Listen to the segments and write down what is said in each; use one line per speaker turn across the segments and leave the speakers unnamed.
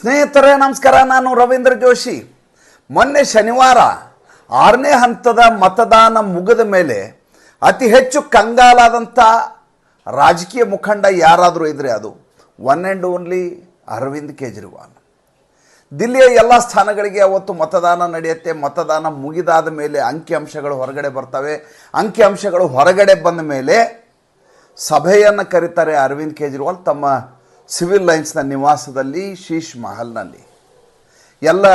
ಸ್ನೇಹಿತರೇ, ನಮಸ್ಕಾರ. ನಾನು ರವೀಂದ್ರ ಜೋಶಿ. ಮೊನ್ನೆ ಶನಿವಾರ ಆರನೇ ಹಂತದ ಮತದಾನ ಮುಗಿದ ಮೇಲೆ ಅತಿ ಹೆಚ್ಚು ಕಂಗಾಲಾದಂಥ ರಾಜಕೀಯ ಮುಖಂಡ ಯಾರಾದರೂ ಇದ್ರೆ ಅದು one and only Arvind Kejriwal. ದಿಲ್ಲಿಯ ಎಲ್ಲ ಸ್ಥಾನಗಳಿಗೆ ಅವತ್ತು ಮತದಾನ ನಡೆಯುತ್ತೆ. ಮತದಾನ ಮುಗಿದಾದ ಮೇಲೆ ಅಂಕಿಅಂಶಗಳು ಹೊರಗಡೆ ಬರ್ತವೆ. ಅಂಕಿಅಂಶಗಳು ಹೊರಗಡೆ ಬಂದ ಮೇಲೆ ಸಭೆಯನ್ನು ಕರೀತಾರೆ ಅರವಿಂದ್ ಕೇಜ್ರಿವಾಲ್. ತಮ್ಮ ಸಿವಿಲ್ ಲೈನ್ಸ್ನ ನಿವಾಸದಲ್ಲಿ ಶೀಶ್ ಮಹಲ್ನಲ್ಲಿ. ಎಲ್ಲ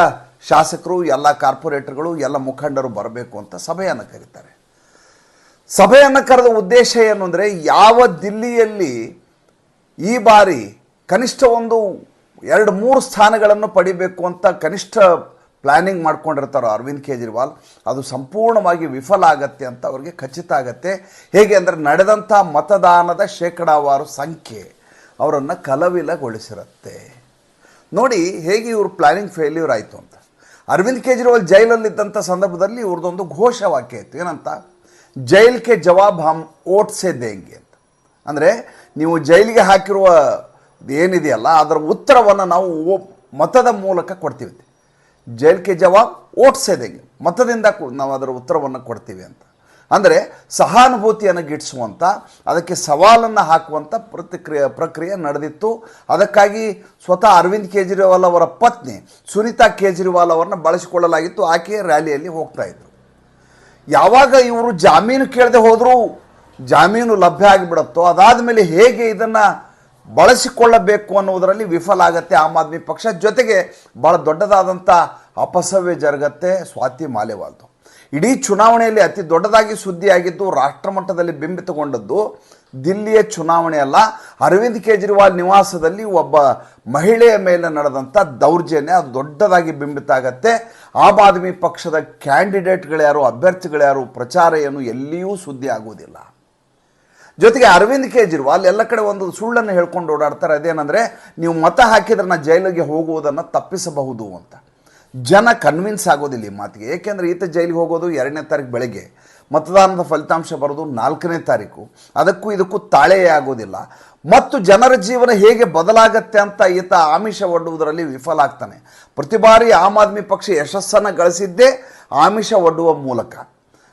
ಶಾಸಕರು, ಎಲ್ಲ ಕಾರ್ಪೊರೇಟರ್ಗಳು, ಎಲ್ಲ ಮುಖಂಡರು ಬರಬೇಕು ಅಂತ ಸಭೆಯನ್ನು ಕರೀತಾರೆ. ಸಭೆಯನ್ನು ಕರೆದ ಉದ್ದೇಶ ಏನು ಅಂದರೆ, ಯಾವ ದಿಲ್ಲಿಯಲ್ಲಿ ಈ ಬಾರಿ ಕನಿಷ್ಠ ಒಂದು ಎರಡು ಮೂರು ಸ್ಥಾನಗಳನ್ನು ಪಡಿಬೇಕು ಅಂತ ಕನಿಷ್ಠ ಪ್ಲ್ಯಾನಿಂಗ್ ಮಾಡ್ಕೊಂಡಿರ್ತಾರೋ ಅರವಿಂದ್ ಕೇಜ್ರಿವಾಲ್, ಅದು ಸಂಪೂರ್ಣವಾಗಿ ವಿಫಲ ಆಗತ್ತೆ ಅಂತ ಅವ್ರಿಗೆ ಖಚಿತ ಆಗತ್ತೆ. ಹೇಗೆ ಅಂದರೆ, ನಡೆದಂಥ ಮತದಾನದ ಶೇಕಡಾವಾರು ಸಂಖ್ಯೆ. ಅವರನ್ನು ಕಲವಿಲಗೊಳಿಸಿರುತ್ತೆ. ನೋಡಿ, ಹೇಗೆ ಇವರು ಪ್ಲಾನಿಂಗ್ ಫೇಲ್ಯೂರ್ ಆಯಿತು ಅಂತ. ಅರವಿಂದ್ ಕೇಜ್ರಿವಾಲ್ ಜೈಲಲ್ಲಿದ್ದಂಥ ಸಂದರ್ಭದಲ್ಲಿ ಇವ್ರದ್ದೊಂದು ಘೋಷವಾಕ್ಯ ಇತ್ತು. ಏನಂತ? ಜೈಲ್ಗೆ ಜವಾಬ್ ಹಮ್ ಓಟ್ಸೆ ದೇಂಗೆ ಅಂತ. ಅಂದರೆ, ನೀವು ಜೈಲಿಗೆ ಹಾಕಿರುವ ಏನಿದೆಯಲ್ಲ, ಅದರ ಉತ್ತರವನ್ನು ನಾವು ಮತದ ಮೂಲಕ ಕೊಡ್ತೀವಿ. ಜೈಲ್ಗೆ ಜವಾಬ್ ಓಟ್ಸೆ ದೇಂಗೆ. ಮತದಿಂದ ನಾವು ಅದರ ಉತ್ತರವನ್ನು ಕೊಡ್ತೀವಿ ಅಂತ. ಅಂದರೆ ಸಹಾನುಭೂತಿಯನ್ನು ಗಿಟ್ಟಿಸುವಂಥ ಅದಕ್ಕೆ ಸವಾಲನ್ನು ಹಾಕುವಂಥ ಪ್ರತಿಕ್ರಿಯೆ, ಪ್ರಕ್ರಿಯೆ ನಡೆದಿತ್ತು. ಅದಕ್ಕಾಗಿ ಸ್ವತಃ ಅರವಿಂದ್ ಕೇಜ್ರಿವಾಲ್ ಅವರ ಪತ್ನಿ ಸುನೀತಾ ಕೇಜ್ರಿವಾಲ್ ಅವರನ್ನ ಬಳಸಿಕೊಳ್ಳಲಾಗಿತ್ತು. ಆಕೆ ರ್ಯಾಲಿಯಲ್ಲಿ ಹೋಗ್ತಾ ಇದ್ರು. ಯಾವಾಗ ಇವರು ಜಾಮೀನು ಕೇಳದೆ ಹೋದರೂ, ಜಾಮೀನು ಲಭ್ಯ ಆಗಿಬಿಡುತ್ತೋ ಅದಾದ ಮೇಲೆ ಹೇಗೆ ಇದನ್ನು ಬಳಸಿಕೊಳ್ಳಬೇಕು ಅನ್ನುವುದರಲ್ಲಿ ವಿಫಲ ಆಗತ್ತೆ ಆಮ್ ಆದ್ಮಿ ಪಕ್ಷ. ಜೊತೆಗೆ ಭಾಳ ದೊಡ್ಡದಾದಂಥ ಅಪಸವ್ಯ ಜರುಗತ್ತೆ ಸ್ವಾತಿ ಮಾಲೆವಾಲ್ದು. ಇಡೀ ಚುನಾವಣೆಯಲ್ಲಿ ಅತಿ ದೊಡ್ಡದಾಗಿ ಸುದ್ದಿಯಾಗಿದ್ದು ರಾಷ್ಟ್ರಮಟ್ಟದಲ್ಲಿ ಬಿಂಬಿತಗೊಂಡದ್ದು ದಿಲ್ಲಿಯ ಚುನಾವಣೆ ಅಲ್ಲ. ಅರವಿಂದ್ ಕೇಜ್ರಿವಾಲ್ ನಿವಾಸದಲ್ಲಿ ಒಬ್ಬ ಮಹಿಳೆಯ ಮೇಲೆ ನಡೆದಂಥ ದೌರ್ಜನ್ಯ ಅದು ದೊಡ್ಡದಾಗಿ ಬಿಂಬಿತ ಆಗತ್ತೆ. ಆಮ್ ಆದ್ಮಿ ಪಕ್ಷದ ಕ್ಯಾಂಡಿಡೇಟ್ಗಳ್ಯಾರು ಅಭ್ಯರ್ಥಿಗಳ್ಯಾರು ಪ್ರಚಾರ ಏನು ಎಲ್ಲಿಯೂ ಸುದ್ದಿ ಆಗುವುದಿಲ್ಲ. ಜೊತೆಗೆ ಅರವಿಂದ್ ಕೇಜ್ರಿವಾಲ್ ಎಲ್ಲ ಕಡೆ ಒಂದು ಸುಳ್ಳನ್ನು ಹೇಳ್ಕೊಂಡು ಓಡಾಡ್ತಾರೆ. ಅದೇನೆಂದರೆ, ನೀವು ಮತ ಹಾಕಿದ್ರೆ ನಾನು ಜೈಲಿಗೆ ಹೋಗುವುದನ್ನು ತಪ್ಪಿಸಬಹುದು ಅಂತ. ಜನ ಕನ್ವಿನ್ಸ್ ಆಗೋದಿಲ್ಲ ಈ ಮಾತಿಗೆ. ಏಕೆಂದರೆ ಈತ ಜೈಲಿಗೆ ಹೋಗೋದು ಎರಡನೇ ತಾರೀಕು ಬೆಳಗ್ಗೆ. ಮತದಾನದ ಫಲಿತಾಂಶ ಬರೋದು ನಾಲ್ಕನೇ ತಾರೀಕು. ಅದಕ್ಕೂ ಇದಕ್ಕೂ ತಾಳೆಯೇ ಆಗೋದಿಲ್ಲ. ಮತ್ತು ಜನರ ಜೀವನ ಹೇಗೆ ಬದಲಾಗತ್ತೆ ಅಂತ ಈತ ಆಮಿಷ ಒಡ್ಡುವುದರಲ್ಲಿ ವಿಫಲ ಆಗ್ತಾನೆ. ಪ್ರತಿ ಬಾರಿ ಆಮ್ ಆದ್ಮಿ ಪಕ್ಷ ಯಶಸ್ಸನ್ನು ಗಳಿಸಿದ್ದೇ ಆಮಿಷ ಒಡ್ಡುವ ಮೂಲಕ.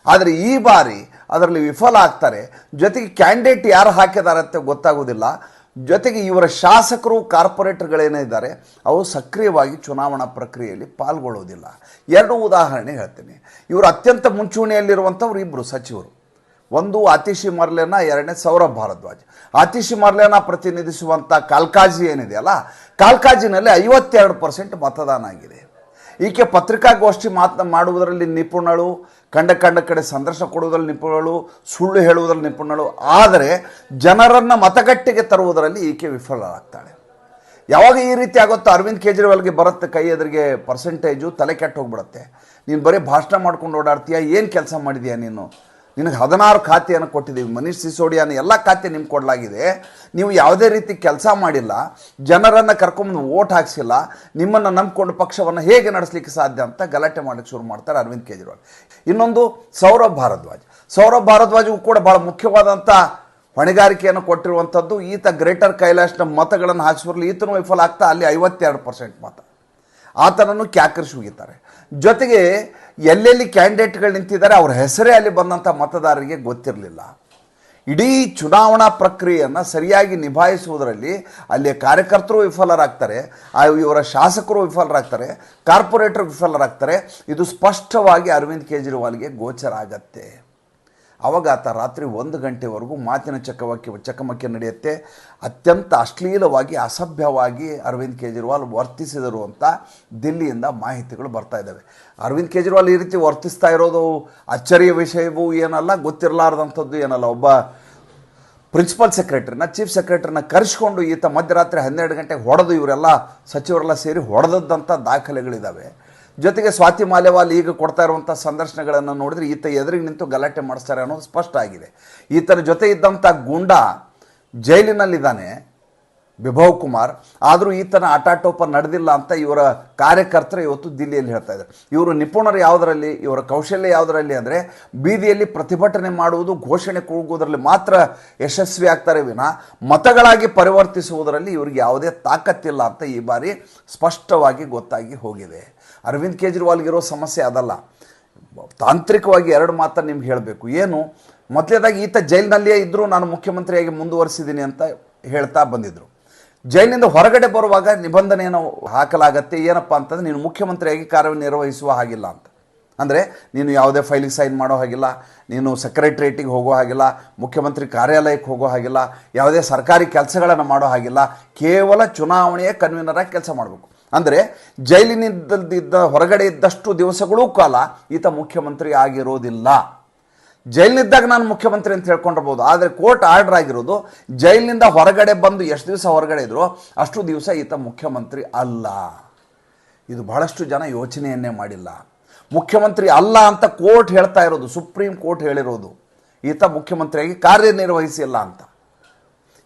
ಆದರೆ ಈ ಬಾರಿ ಅದರಲ್ಲಿ ವಿಫಲ ಆಗ್ತಾರೆ. ಜೊತೆಗೆ ಕ್ಯಾಂಡಿಡೇಟ್ ಯಾರು ಹಾಕಿದ್ದಾರೆ ಅಂತ ಗೊತ್ತಾಗೋದಿಲ್ಲ. ಜೊತೆಗೆ ಇವರ ಶಾಸಕರು ಕಾರ್ಪೊರೇಟರ್ಗಳೇನೇ ಇದ್ದಾರೆ ಅವರು ಸಕ್ರಿಯವಾಗಿ ಚುನಾವಣಾ ಪ್ರಕ್ರಿಯೆಯಲ್ಲಿ ಪಾಲ್ಗೊಳ್ಳೋದಿಲ್ಲ. ಎರಡು ಉದಾಹರಣೆ ಹೇಳ್ತೀನಿ. ಇವರು ಅತ್ಯಂತ ಮುಂಚೂಣಿಯಲ್ಲಿರುವಂಥವ್ರು ಇಬ್ಬರು ಸಚಿವರು. ಒಂದು ಆತಿಶಿ ಮರ್ಲೆನ, ಎರಡನೇ ಸೌರಭ್ ಭಾರದ್ವಾಜ್. ಆತಿಶಿ ಮರ್ಲೆನ ಪ್ರತಿನಿಧಿಸುವಂಥ ಕಾಲ್ಕಾಜಿ ಏನಿದೆಯಲ್ಲ, ಕಾಲ್ಕಾಜಿನಲ್ಲಿ ಐವತ್ತೆರಡು ಪರ್ಸೆಂಟ್ ಮತದಾನ ಆಗಿದೆ. ಈಕೆ ಪತ್ರಿಕಾಗೋಷ್ಠಿ ಮಾತನ ಮಾಡುವುದರಲ್ಲಿ ನಿಪುಣಳು, ಕಂಡ ಕಂಡ ಕಡೆ ಸಂದರ್ಶನ ಕೊಡುವುದರಲ್ಲಿ ನಿಪುಣಳು, ಸುಳ್ಳು ಹೇಳುವುದರಲ್ಲಿ ನಿಪುಣಳು. ಆದರೆ ಜನರನ್ನು ಮತಗಟ್ಟೆಗೆ ತರುವುದರಲ್ಲಿ ಈಕೆ ವಿಫಲರಾಗ್ತಾಳೆ ಯಾವಾಗ ಈ ರೀತಿ ಆಗುತ್ತೋ ಅರವಿಂದ್ ಕೇಜ್ರಿವಾಲ್ಗೆ ಬರುತ್ತೆ ಕೈ ಎದುರಿಗೆ ಪರ್ಸೆಂಟೇಜು ತಲೆ ಕೆಟ್ಟು ಹೋಗ್ಬಿಡುತ್ತೆ. ನೀನು ಬರೀ ಭಾಷಣ ಮಾಡ್ಕೊಂಡು ಓಡಾಡ್ತೀಯ? ಏನು ಕೆಲಸ ಮಾಡಿದೀಯ ನೀನು? ನಿನಗೆ ಹದಿನಾರು ಖಾತೆಯನ್ನು ಕೊಟ್ಟಿದ್ದೀವಿ. ಮನೀಶ್ ಸಿಸೋಡಿಯಾನ ಎಲ್ಲ ಖಾತೆ ನಿಮ್ಗೆ ಕೊಡಲಾಗಿದೆ. ನೀವು ಯಾವುದೇ ರೀತಿ ಕೆಲಸ ಮಾಡಿಲ್ಲ. ಜನರನ್ನು ಕರ್ಕೊಂಬಂದು ಓಟ್ ಹಾಕಿಸಿಲ್ಲ. ನಿಮ್ಮನ್ನು ನಂಬಿಕೊಂಡು ಪಕ್ಷವನ್ನು ಹೇಗೆ ನಡೆಸಲಿಕ್ಕೆ ಸಾಧ್ಯ ಅಂತ ಗಲಾಟೆ ಮಾಡಕ್ಕೆ ಶುರು ಮಾಡ್ತಾರೆ ಅರವಿಂದ್ ಕೇಜ್ರಿವಾಲ್. ಇನ್ನೊಂದು ಸೌರಭ್ ಭಾರದ್ವಾಜ್. ಸೌರಭ್ ಭಾರದ್ವಾಜ್ಗೂ ಕೂಡ ಭಾಳ ಮುಖ್ಯವಾದಂಥ ಹೊಣೆಗಾರಿಕೆಯನ್ನು ಕೊಟ್ಟಿರುವಂಥದ್ದು ಈತ ಗ್ರೇಟರ್ ಕೈಲಾಶ್ನ ಮತಗಳನ್ನು ಹಾಕಿಸಿಬರಲಿ ಈತನೂ ವಿಫಲ ಆಗ್ತಾ ಅಲ್ಲಿ ಐವತ್ತೆರಡು ಪರ್ಸೆಂಟ್ ಮತ. ಆತನನ್ನು ಕ್ಯಾಕರಿಸಿ ಹೋಗಿದ್ದಾರೆ ಜೊತೆಗೆ ಎಲ್ಲೆಲ್ಲಿ ಕ್ಯಾಂಡಿಡೇಟ್ಗಳು ನಿಂತಿದ್ದಾರೆ, ಅವ್ರ ಹೆಸರೇ ಅಲ್ಲಿ ಬಂದಂಥ ಮತದಾರರಿಗೆ ಗೊತ್ತಿರಲಿಲ್ಲ. ಇಡೀ ಚುನಾವಣಾ ಪ್ರಕ್ರಿಯೆಯನ್ನು ಸರಿಯಾಗಿ ನಿಭಾಯಿಸುವುದರಲ್ಲಿ ಅಲ್ಲಿಯ ಕಾರ್ಯಕರ್ತರು ವಿಫಲರಾಗ್ತಾರೆ ಇವರ ಶಾಸಕರು ವಿಫಲರಾಗ್ತಾರೆ, ಕಾರ್ಪೊರೇಟರ್ ವಿಫಲರಾಗ್ತಾರೆ. ಇದು ಸ್ಪಷ್ಟವಾಗಿ ಅರವಿಂದ್ ಕೇಜ್ರಿವಾಲ್ಗೆ ಗೋಚರ ಆಗತ್ತೆ. ಅವಾಗ ಆತ ರಾತ್ರಿ ಒಂದು ಗಂಟೆವರೆಗೂ ಮಾತಿನ ಚಕಮಕಿ ಚಕಮಕಿ ನಡೆಯುತ್ತೆ. ಅತ್ಯಂತ ಅಶ್ಲೀಲವಾಗಿ, ಅಸಭ್ಯವಾಗಿ ಅರವಿಂದ್ ಕೇಜ್ರಿವಾಲ್ ವರ್ತಿಸಿದರು ಅಂತ ದಿಲ್ಲಿಯಿಂದ ಮಾಹಿತಿಗಳು ಬರ್ತಾ ಇದ್ದಾವೆ. ಅರವಿಂದ್ ಕೇಜ್ರಿವಾಲ್ ಈ ರೀತಿ ವರ್ತಿಸ್ತಾ ಇರೋದು ಅಚ್ಚರಿಯ ವಿಷಯವೂ ಏನಲ್ಲ, ಗೊತ್ತಿರಲಾರ್ದಂಥದ್ದು ಏನಲ್ಲ. ಒಬ್ಬ ಪ್ರಿನ್ಸಿಪಲ್ ಸೆಕ್ರೆಟರಿನ, ಚೀಫ್ ಸೆಕ್ರೆಟರಿನ ಕರೆಸ್ಕೊಂಡು ಈತ ಮಧ್ಯರಾತ್ರಿ ಹನ್ನೆರಡು ಗಂಟೆಗೆ ಹೊಡೆದು ಇವರೆಲ್ಲ ಸಚಿವರೆಲ್ಲ ಸೇರಿ ಹೊಡೆದದ್ದಂಥ ದಾಖಲೆಗಳಿದ್ದಾವೆ ಜೊತೆಗೆ ಸ್ವಾತಿ ಮಾಲೆವಾಲ್ ಈಗ ಕೊಡ್ತಾ ಇರುವಂಥ ಸಂದರ್ಶನಗಳನ್ನು ನೋಡಿದ್ರೆ ಈತ ಎದುರಿಗೆ ನಿಂತು ಗಲಾಟೆ ಮಾಡಿಸ್ತಾರೆ ಅನ್ನೋದು ಸ್ಪಷ್ಟ ಆಗಿದೆ. ಈತನ ಜೊತೆ ಇದ್ದಂಥ ಗೂಂಡ ಜೈಲಿನಲ್ಲಿದ್ದಾನೆ. ವಿಭವ್ ಕುಮಾರ್, ಆದರೂ ಈತನ ಆಟಾಟೋಪ ನಡೆದಿಲ್ಲ ಅಂತ ಇವರ ಕಾರ್ಯಕರ್ತರು ಇವತ್ತು ದಿಲ್ಲಿಯಲ್ಲಿ ಹೇಳ್ತಾ ಇದ್ದಾರೆ. ಇವರು ನಿಪುಣರು ಯಾವುದರಲ್ಲಿ, ಇವರ ಕೌಶಲ್ಯ ಯಾವುದರಲ್ಲಿ ಅಂದರೆ ಬೀದಿಯಲ್ಲಿ ಪ್ರತಿಭಟನೆ ಮಾಡುವುದು, ಘೋಷಣೆ ಕೂಗುವುದರಲ್ಲಿ ಮಾತ್ರ ಯಶಸ್ವಿ ಆಗ್ತಾರೆ ವಿನ ಮತಗಳಾಗಿ ಪರಿವರ್ತಿಸುವುದರಲ್ಲಿ ಇವರಿಗೆ ಯಾವುದೇ ತಾಕತ್ತಿಲ್ಲ ಅಂತ ಈ ಬಾರಿ ಸ್ಪಷ್ಟವಾಗಿ ಗೊತ್ತಾಗಿ ಹೋಗಿದೆ. ಅರವಿಂದ್ ಕೇಜ್ರಿವಾಲ್ಗಿರೋ ಸಮಸ್ಯೆ ಅದಲ್ಲ. ತಾಂತ್ರಿಕವಾಗಿ ಎರಡು ಮಾತನ್ನು ನಿಮ್ಗೆ ಹೇಳಬೇಕು. ಏನು? ಮೊದಲೇದಾಗಿ ಈತ ಜೈಲಿನಲ್ಲಿಯೇ ಇದ್ದರೂ ನಾನು ಮುಖ್ಯಮಂತ್ರಿಯಾಗಿ ಮುಂದುವರಿಸಿದ್ದೀನಿ ಅಂತ ಹೇಳ್ತಾ ಬಂದಿದ್ದರು ಜೈಲಿನಿಂದ ಹೊರಗಡೆ ಬರುವಾಗ ನಿಬಂಧನೆಯನ್ನು ಹಾಕಲಾಗತ್ತೆ. ಏನಪ್ಪ ಅಂತಂದ್ರೆ ನೀನು ಮುಖ್ಯಮಂತ್ರಿಯಾಗಿ ಕಾರ್ಯನಿರ್ವಹಿಸುವ ಹಾಗಿಲ್ಲ ಅಂತ. ಅಂದರೆ ನೀನು ಯಾವುದೇ ಫೈಲಿಗೆ ಸೈನ್ ಮಾಡೋ ಹಾಗಿಲ್ಲ, ನೀನು ಸೆಕ್ರೆಟ್ರೇಟಿಗೆ ಹೋಗೋ ಹಾಗಿಲ್ಲ, ಮುಖ್ಯಮಂತ್ರಿ ಕಾರ್ಯಾಲಯಕ್ಕೆ ಹೋಗೋ ಹಾಗಿಲ್ಲ, ಯಾವುದೇ ಸರ್ಕಾರಿ ಕೆಲಸಗಳನ್ನು ಮಾಡೋ ಹಾಗಿಲ್ಲ, ಕೇವಲ ಚುನಾವಣೆಯ ಕನ್ವೀನರಾಗಿ ಕೆಲಸ ಮಾಡಬೇಕು. ಅಂದರೆ ಜೈಲಿನಿಂದ ಹೊರಗಡೆ ಇದ್ದಷ್ಟು ದಿವಸಗಳೂ ಕಾಲ ಈತ ಮುಖ್ಯಮಂತ್ರಿ ಆಗಿರೋದಿಲ್ಲ. ಜೈಲಿನಿದ್ದಾಗ ನಾನು ಮುಖ್ಯಮಂತ್ರಿ ಅಂತ ಹೇಳ್ಕೊಂಡಿರ್ಬೋದು. ಆದರೆ ಕೋರ್ಟ್ ಆರ್ಡರ್ ಆಗಿರೋದು, ಜೈಲಿನಿಂದ ಹೊರಗಡೆ ಬಂದು ಎಷ್ಟು ದಿವಸ ಹೊರಗಡೆ ಇದ್ರು, ಅಷ್ಟು ದಿವಸ ಈತ ಮುಖ್ಯಮಂತ್ರಿ ಅಲ್ಲ. ಇದು ಬಹಳಷ್ಟು ಜನ ಯೋಚನೆಯನ್ನೇ ಮಾಡಿಲ್ಲ. ಮುಖ್ಯಮಂತ್ರಿ ಅಲ್ಲ ಅಂತ ಕೋರ್ಟ್ ಹೇಳ್ತಾ ಇರೋದು, ಸುಪ್ರೀಂ ಕೋರ್ಟ್ ಹೇಳಿರೋದು. ಈತ ಮುಖ್ಯಮಂತ್ರಿಯಾಗಿ ಕಾರ್ಯನಿರ್ವಹಿಸಿಲ್ಲ ಅಂತ.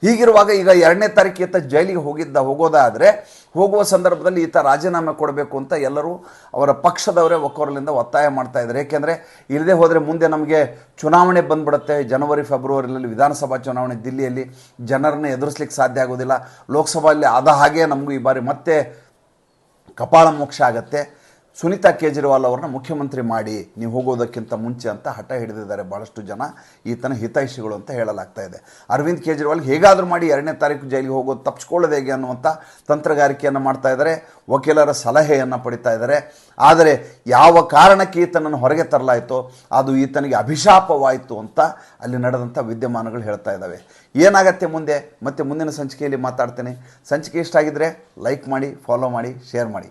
ಹೀಗಿರುವಾಗ ಈಗ ಎರಡನೇ ತಾರೀಕು ಈತ ಜೈಲಿಗೆ ಹೋಗಿದ್ದ ಹೋಗೋದಾದರೆ ಹೋಗುವ ಸಂದರ್ಭದಲ್ಲಿ ಈತ ರಾಜೀನಾಮೆ ಕೊಡಬೇಕು ಅಂತ ಎಲ್ಲರೂ ಅವರ ಪಕ್ಷದವರೇ ಒಕ್ಕೋರಲಿಂದ ಒತ್ತಾಯ ಮಾಡ್ತಾ ಇದ್ದಾರೆ. ಏಕೆಂದರೆ ಇಲ್ಲದೆ ಹೋದರೆ ಮುಂದೆ ನಮಗೆ ಚುನಾವಣೆ ಬಂದ್ಬಿಡುತ್ತೆ. ಜನವರಿ, ಫೆಬ್ರವರಿಯಲ್ಲಿ ವಿಧಾನಸಭಾ ಚುನಾವಣೆ, ದಿಲ್ಲಿಯಲ್ಲಿ ಜನರನ್ನು ಎದುರಿಸ್ಲಿಕ್ಕೆ ಸಾಧ್ಯ ಆಗೋದಿಲ್ಲ. ಲೋಕಸಭೆಯಲ್ಲಿ ಆದ ಹಾಗೆ ನಮಗೂ ಈ ಬಾರಿ ಮತ್ತೆ ಕಪಾಳ ಮೋಕ್ಷ ಆಗತ್ತೆ. ಸುನೀತಾ ಕೇಜ್ರಿವಾಲ್ ಅವ್ರನ್ನ ಮುಖ್ಯಮಂತ್ರಿ ಮಾಡಿ ನೀವು ಹೋಗೋದಕ್ಕಿಂತ ಮುಂಚೆ ಅಂತ ಹಠ ಹಿಡಿದಿದ್ದಾರೆ ಭಾಳಷ್ಟು ಜನ. ಈತನ ಹಿತೈಷಿಗಳು ಅಂತ ಹೇಳಲಾಗ್ತಾ ಇದೆ. ಅರವಿಂದ್ ಕೇಜ್ರಿವಾಲ್ ಹೇಗಾದರೂ ಮಾಡಿ ಎರಡನೇ ತಾರೀಕು ಜೈಲಿಗೆ ಹೋಗೋದು ತಪ್ಪಿಸ್ಕೊಳ್ಳೋದು ಹೇಗೆ ಅನ್ನುವಂಥ ತಂತ್ರಗಾರಿಕೆಯನ್ನು ಮಾಡ್ತಾ ಇದ್ದಾರೆ, ವಕೀಲರ ಸಲಹೆಯನ್ನು ಪಡಿತಾ ಇದ್ದಾರೆ. ಆದರೆ ಯಾವ ಕಾರಣಕ್ಕೆ ಈತನನ್ನು ಹೊರಗೆ ತರಲಾಯಿತೋ ಅದು ಈತನಿಗೆ ಅಭಿಶಾಪವಾಯಿತು ಅಂತ ಅಲ್ಲಿ ನಡೆದಂಥ ವಿದ್ಯಮಾನಗಳು ಹೇಳ್ತಾ ಇದ್ದಾವೆ. ಏನಾಗತ್ತೆ ಮುಂದೆ? ಮತ್ತೆ ಮುಂದಿನ ಸಂಚಿಕೆಯಲ್ಲಿ ಮಾತಾಡ್ತೇನೆ. ಸಂಚಿಕೆ ಇಷ್ಟ ಆಗಿದ್ದರೆ ಲೈಕ್ ಮಾಡಿ, ಫಾಲೋ ಮಾಡಿ, ಶೇರ್ ಮಾಡಿ.